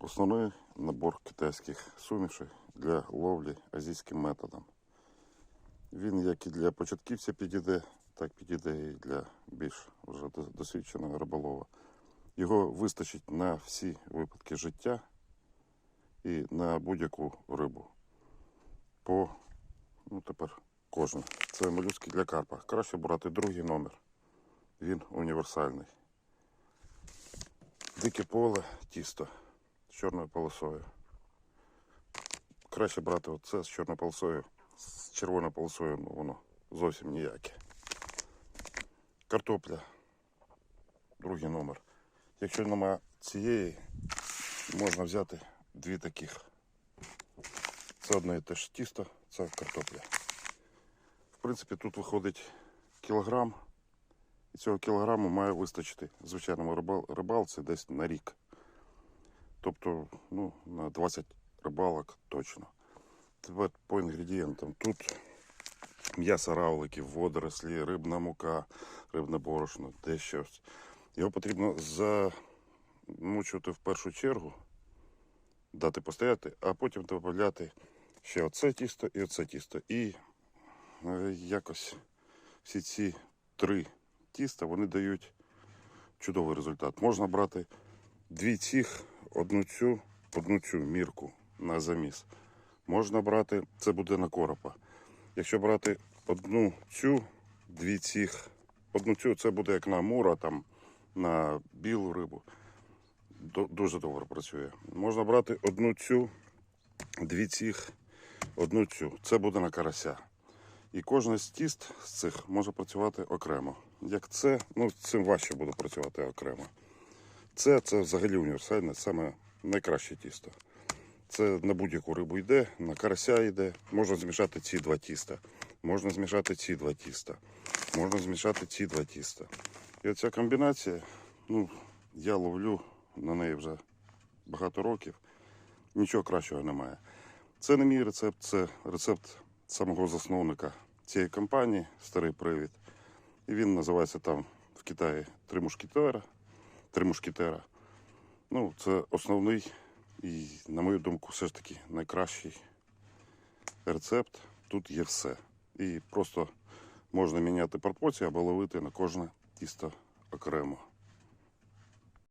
Основний набор китайських сумішей для ловлі азійським методом. Він як і для початківця підійде, так підійде і для більш вже досвідченого риболова. Його вистачить на всі випадки життя і на будь-яку рибу. По ну тепер кожен. Це молюски для карпа. Краще брати другий номер. Він універсальний. Дике поле, тісто чорною полосою. Краще брати оце з чорною полосою. З червоною полосою ну, воно зовсім ніяке. Картопля. Другий номер. Якщо нема цієї, можна взяти дві таких. Це одне і ж тісто, це картопля. В принципі, тут виходить кілограм. І цього кілограму має вистачити звичайному рибал- рибалці десь на рік. Тобто, ну, на 20 рибалок точно. Тепер по інгредієнтам. Тут м'ясо равликів, водорослі, рибна мука, рибне борошно, дещо. Його потрібно замучувати в першу чергу, дати постояти, а потім додати ще оце тісто і оце тісто. І е, якось всі ці три тіста вони дають чудовий результат. Можна брати дві цих, одну цю, одну цю мірку на заміс. Можна брати, це буде на коропа. Якщо брати одну цю, дві цих, одну цю, це буде як на мура, там, на білу рибу. Дуже добре працює. Можна брати одну цю, дві цих, одну цю. Це буде на карася. І кожна з тіст з цих може працювати окремо. Як це, ну цим важче буде працювати окремо. Це, це взагалі універсальне, саме найкраще тісто. Це на будь-яку рибу йде, на карася йде. Можна змішати ці два тіста. Можна змішати ці два тіста. Можна змішати ці два тіста. І оця комбінація, ну, я ловлю на неї вже багато років. Нічого кращого немає. Це не мій рецепт, це рецепт самого засновника цієї компанії, старий привід. І він називається там в Китаї Три мушкетера. Три мушкетера. Ну, це основний і, на мою думку, все ж таки найкращий рецепт. Тут є все. І просто можна міняти пропорції або ловити на кожне тісто окремо.